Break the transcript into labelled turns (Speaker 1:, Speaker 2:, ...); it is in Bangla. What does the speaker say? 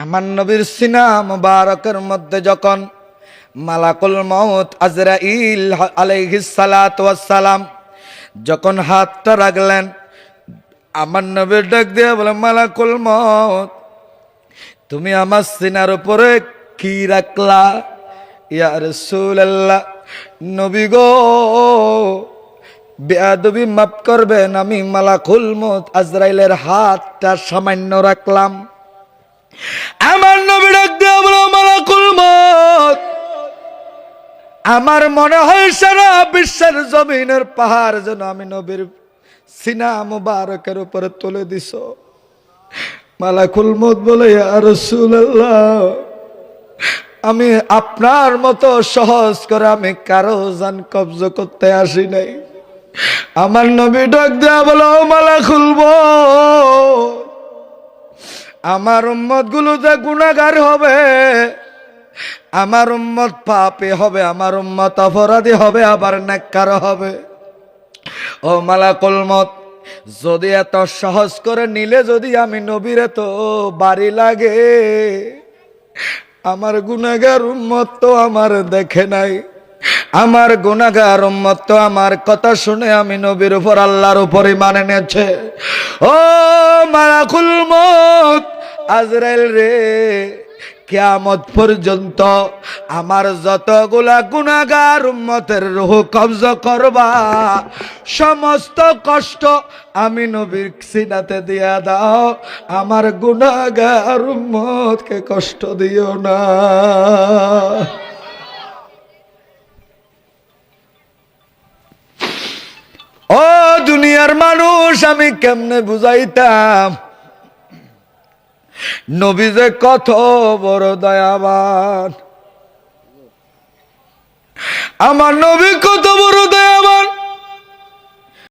Speaker 1: আমার নবীর সিনা মুবারকের মধ্যে যখন মালাকুল মউত আজরাইল আলাইহিস সালাত ওয়াস সালাম যখন হাতটা রাখলেন, আমার নবীর ডাক দিয়ে বলে, মালাকুল মউত, তুমি আমার সিনার উপরে কি রাখলা? ইয়া রাসূলুল্লাহ, নবী গো, বেয়াদবি মাফ করবেন, আমি মালাকুল মউত আজরাইলের হাতটা সামান্য রাখলাম। আমার নবী ডাক মালাকুল মত আমার মনে হয় সারা বিশ্বের জমিনের পাহাড় যেন আমি নবীর সিনা মুবারকের উপরে তুলে দিছ। মালাকুল মত বলে আমি আপনার মতো সহজ করে আমি কারও জান কবজ করতে আসি নাই। আমার নবী ডাক দেয়া বলো, মালাকুল মত আমার উম্মতগুলো যে গুণাগার হবে, আমার উম্মত পাপে হবে, আমার উম্মত অপরাধী হবে, আবার নেককার হবে। ও মালাকুল মত যদি এত সহজ করে নিলে যদি আমি নবীর তো বাড়ি লাগে, আমার গুণাগার উম্মত তো আমার দেখে নাই, আমার গুণাগার উম্মত তো আমার কথা শুনে আমি নবীর উপর আল্লাহর উপরে মানে নেছে ও মালাকুল মত আজরাইল রে, কিয়ামত পর্যন্ত আমার যতগুলা গুণাগার উম্মতের রুহ কবজ করবা, সমস্ত কষ্ট আমি নবীর সিনাতে দিয়া দাও। আমার গুণাগার উম্মতকে কষ্ট দিও না। ও দুনিয়ার মানুষ, আমি কেমনে বুঝাইতাম? নবী যে কত বড় দয়াবান। আমার নবী কত